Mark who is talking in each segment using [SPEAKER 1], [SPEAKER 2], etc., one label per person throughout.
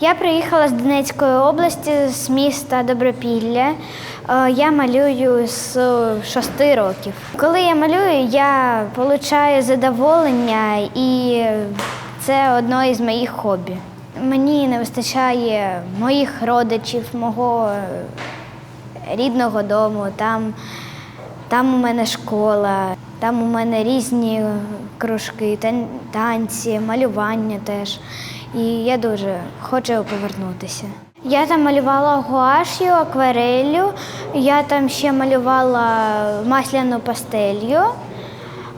[SPEAKER 1] Я приїхала з Донецької області, з міста Добропілля. Е, Я малюю з шести років. Коли я малюю, я отримую задоволення, і це одне із моїх хобі. Мені не вистачає моїх родичів, мого е, рідного дому. Там, там у мене школа, там у мене різні кружки, танці, малювання теж. І я дуже хочу повернутися. Я там малювала гуаш'ю, акварелью, я там ще малювала масляну пастелью,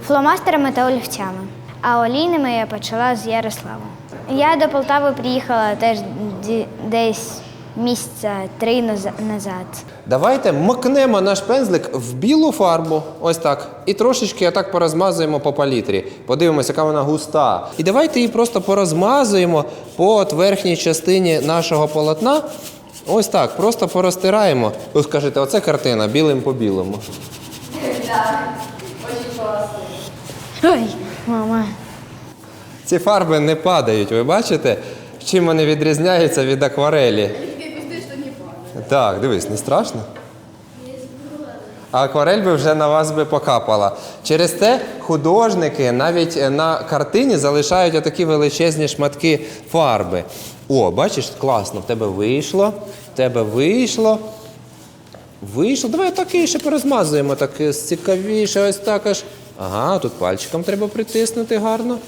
[SPEAKER 1] фломастерами та олівцями. А олійними я почала з Ярославу. Я до Полтави приїхала теж десь місяця три наз- назад.
[SPEAKER 2] Давайте макнемо наш пензлик в білу фарбу, ось так, і трошечки отак порозмазуємо по палітрі. Подивимося, яка вона густа. І давайте її просто порозмазуємо по от верхній частині нашого полотна. Ось так, просто порозтираємо. Ви скажете, оце картина білим по білому.
[SPEAKER 1] Ой, мама.
[SPEAKER 2] Ці фарби не падають, ви бачите? Чим вони відрізняються від акварелі? Так, дивись, не страшно? Акварель би вже на вас би покапала. Через те художники навіть е, на картині залишають отакі величезні шматки фарби. О, бачиш, класно, в тебе вийшло, в тебе вийшло. Вийшло. Давай так ще порозмазуємо, так е, цікавіше, ось так аж. Ага, тут пальчиком треба притиснути гарно.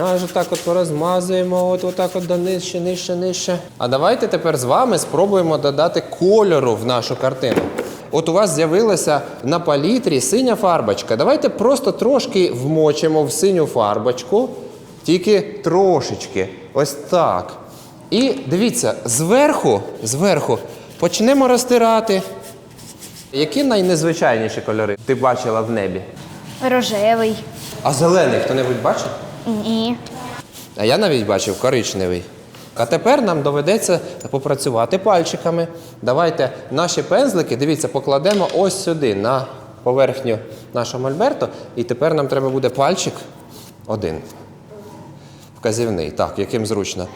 [SPEAKER 2] Аж отак от порозмазуємо, от отак от до нижче, нижче, нижче. А давайте тепер з вами спробуємо додати кольору в нашу картину. От у вас з'явилася на палітрі синя фарбочка. Давайте просто трошки вмочимо в синю фарбочку, тільки трошечки. Ось так. І дивіться, зверху, зверху почнемо розтирати. Які найнезвичайніші кольори ти бачила в небі?
[SPEAKER 1] Рожевий.
[SPEAKER 2] А зелений хто-небудь бачив?
[SPEAKER 1] Ні.
[SPEAKER 2] А я навіть бачив коричневий. А тепер нам доведеться попрацювати пальчиками. Давайте наші пензлики, дивіться, покладемо ось сюди, на поверхню нашого мольберту. І тепер нам треба буде пальчик один. Вказівний, так, яким зручно.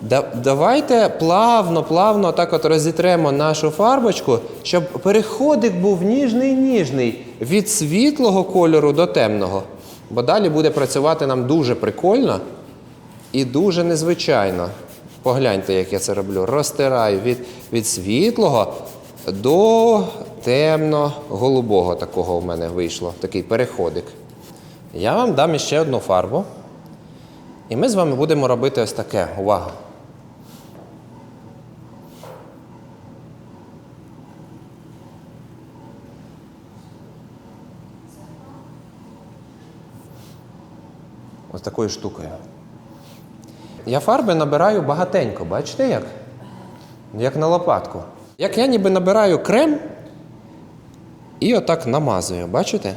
[SPEAKER 2] Да, давайте плавно, плавно так от розітремо нашу фарбочку, щоб переходик був ніжний-ніжний від світлого кольору до темного. Бо далі буде працювати нам дуже прикольно і дуже незвичайно. Погляньте, як я це роблю. Розтираю від, від світлого до темно-голубого такого в мене вийшло, такий переходик. Я вам дам іще одну фарбу. І ми з вами будемо робити ось таке. Увага! Такою штукою. Я фарби набираю багатенько, бачите як? Як на лопатку. Як я ніби набираю крем і отак намазую, бачите?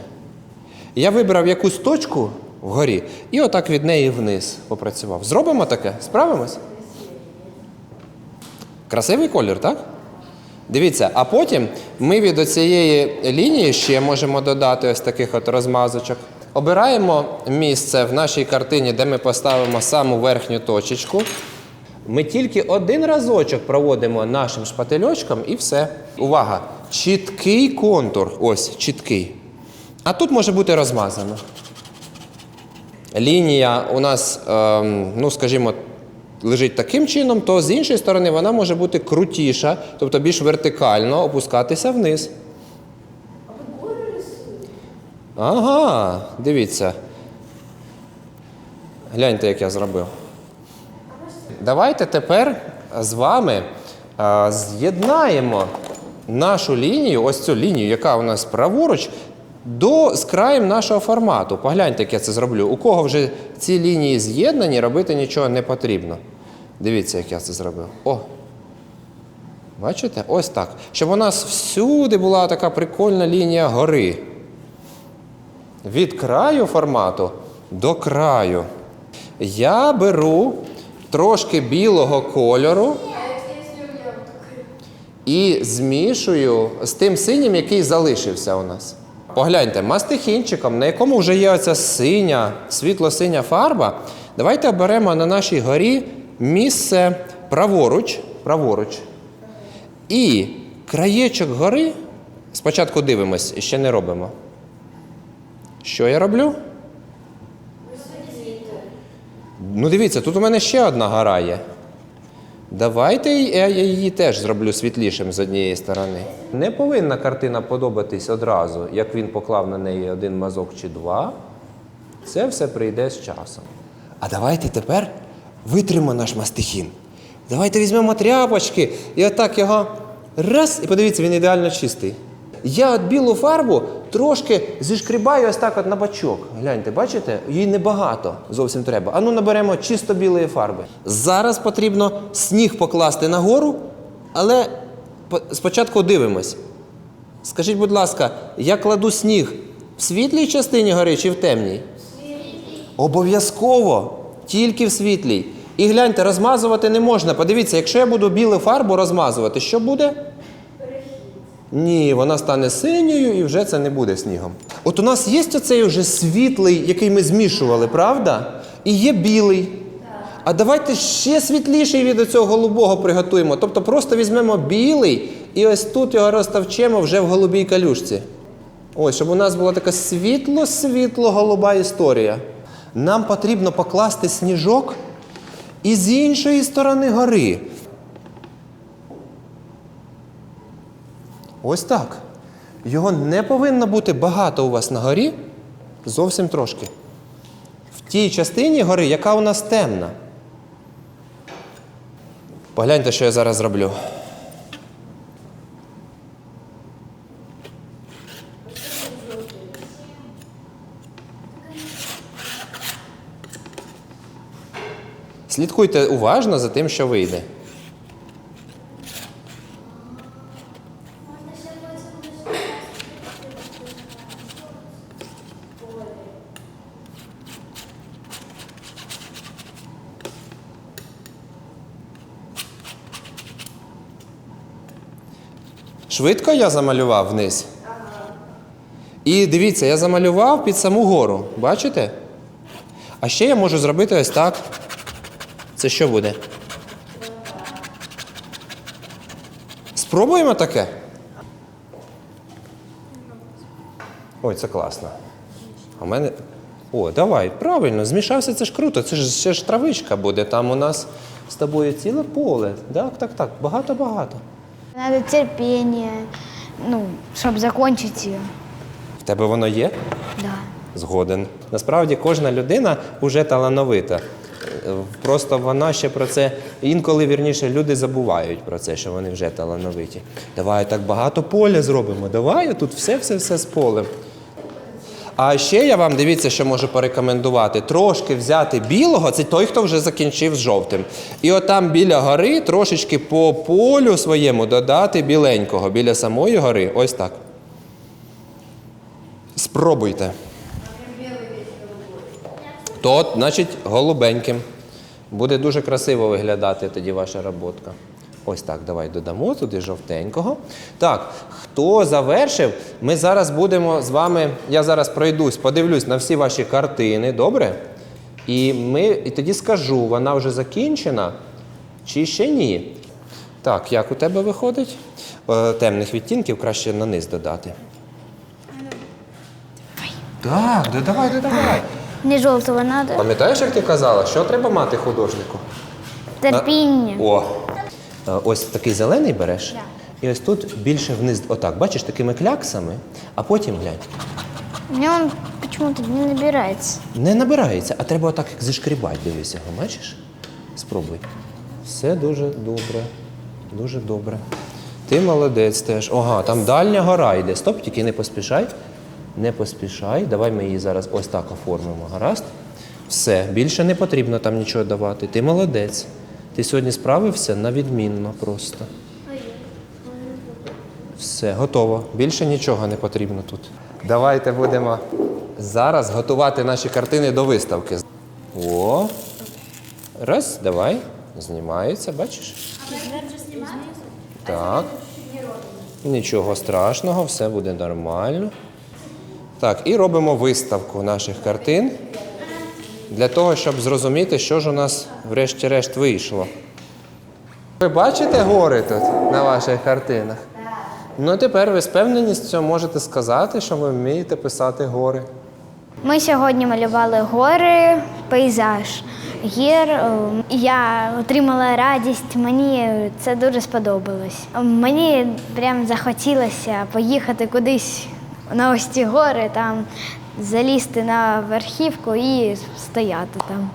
[SPEAKER 2] Я вибрав якусь точку вгорі і отак від неї вниз попрацював. Зробимо таке? Справимось? Красивий колір, так? Дивіться, а потім ми від оцієї лінії ще можемо додати ось таких от розмазочок. Обираємо місце в нашій картині, де ми поставимо саму верхню точечку. Ми тільки один разочок проводимо нашим шпательочком і все. Увага! Чіткий контур. Ось, чіткий. А тут може бути розмазано. Лінія у нас, ем, ну скажімо, лежить таким чином, то з іншої сторони вона може бути крутіша, тобто більш вертикально опускатися вниз. Ага, дивіться. Гляньте, як я зробив. Давайте тепер з вами а, з'єднаємо нашу лінію, ось цю лінію, яка у нас праворуч, до з краєм нашого формату. Погляньте, як я це зроблю. У кого вже ці лінії з'єднані, робити нічого не потрібно. Дивіться, як я це зробив. О! Бачите? Ось так. Щоб у нас всюди була така прикольна лінія гори. Від краю формату до краю. Я беру трошки білого кольору і змішую з тим синім, який залишився у нас. Погляньте, мастихінчиком, на якому вже є оця синя, світло-синя фарба. Давайте оберемо на нашій горі місце праворуч, праворуч. І краєчок гори. Спочатку дивимось, ще не робимо. Що я роблю? Ну, дивіться, тут у мене ще одна гора є. Давайте я її теж зроблю світлішим з однієї сторони. Не повинна картина подобатись одразу, як він поклав на неї один мазок чи два. Це все прийде з часом. А давайте тепер витримо наш мастихін. Давайте візьмемо тряпочки і отак його раз, і подивіться, він ідеально чистий. Я от білу фарбу трошки зішкрібаю ось так от на бачок. Гляньте, бачите? Їй небагато зовсім треба. Ану наберемо чисто білої фарби. Зараз потрібно сніг покласти нагору, але спочатку дивимось. Скажіть, будь ласка, я кладу сніг в світлій частині гори чи в темній? Обов'язково, тільки в світлій. І гляньте, розмазувати не можна. Подивіться, якщо я буду білу фарбу розмазувати, що буде? Ні, вона стане синьою і вже це не буде снігом. От у нас є оцей вже світлий, який ми змішували, правда? І є білий. А давайте ще світліший від цього голубого приготуємо. Тобто просто візьмемо білий і ось тут його розтовчемо вже в голубій калюшці. Ось, щоб у нас була така світло-світло-голуба історія. Нам потрібно покласти сніжок і з іншої сторони гори. Ось так. Його не повинно бути багато у вас на горі, зовсім трошки. В тій частині гори, яка у нас темна. Погляньте, що я зараз зроблю. Слідкуйте уважно за тим, що вийде. Швидко я замалював вниз. І дивіться, я замалював під саму гору. Бачите? А ще я можу зробити ось так. Це що буде? Спробуємо таке? Ой, це класно. А в мене. О, давай, правильно, змішався, це ж круто. Це ж ще ж травичка буде. Там у нас з тобою ціле поле. Так, так, так. Багато-багато.
[SPEAKER 1] Надо терпіння, ну, щоб закончить її.
[SPEAKER 2] В тебе воно є?
[SPEAKER 1] Да.
[SPEAKER 2] Згоден. Насправді кожна людина вже талановита. Просто вона ще про це інколи вірніше люди забувають про це, що вони вже талановиті. Давай так багато поля зробимо. Давай тут все, все, все з полем. А ще я вам дивіться, що можу порекомендувати. Трошки взяти білого, це той, хто вже закінчив з жовтим. І отам біля гори трошечки по полю своєму додати біленького біля самої гори. Ось так. Спробуйте. То, значить, голубеньким. Буде дуже красиво виглядати тоді ваша роботка. Ось так, давай додамо туди жовтенького. Так, хто завершив, ми зараз будемо з вами. Я зараз пройдусь, подивлюсь на всі ваші картини, добре? І, ми, і тоді скажу, вона вже закінчена чи ще ні. Так, як у тебе виходить? Е, темних відтінків краще на низ додати. Так, додавай, додавай.
[SPEAKER 1] Не желтого надо.
[SPEAKER 2] Пам'ятаєш, як ти казала, що треба мати художнику?
[SPEAKER 1] Терпение.
[SPEAKER 2] О. Е, Ось такий зелений береш. І ось тут більше вниз, отак, бачиш, такими кляксами, а потім глянь.
[SPEAKER 1] У меня он почему-то не набирается.
[SPEAKER 2] Не набирається, а треба отак як зашкрібати, дивись його, бачиш? Спробуй. Все дуже добре. Дуже добре. Ти молодець теж. Ага, там дальня гора йде. Стоп, тільки не поспішай. Не поспішай. Давай ми її зараз ось так оформимо. Гаразд? Все, більше не потрібно там нічого давати. Ти молодець. Ти сьогодні справився на відмінно просто. Все, готово. Більше нічого не потрібно тут. Давайте будемо зараз готувати наші картини до виставки. О. Раз, давай. Знімається, бачиш? Так. Нічого страшного, все буде нормально. Так, і робимо виставку наших картин для того, щоб зрозуміти, що ж у нас врешті-решт вийшло. Ви бачите гори тут на ваших картинах? Ну тепер ви з певненістю можете сказати, що ви вмієте писати гори.
[SPEAKER 1] Ми сьогодні малювали гори, пейзаж гір. Я отримала радість, мені це дуже сподобалось. Мені прям захотілося поїхати кудись на ось ці гори, там залізти на верхівку і стояти там.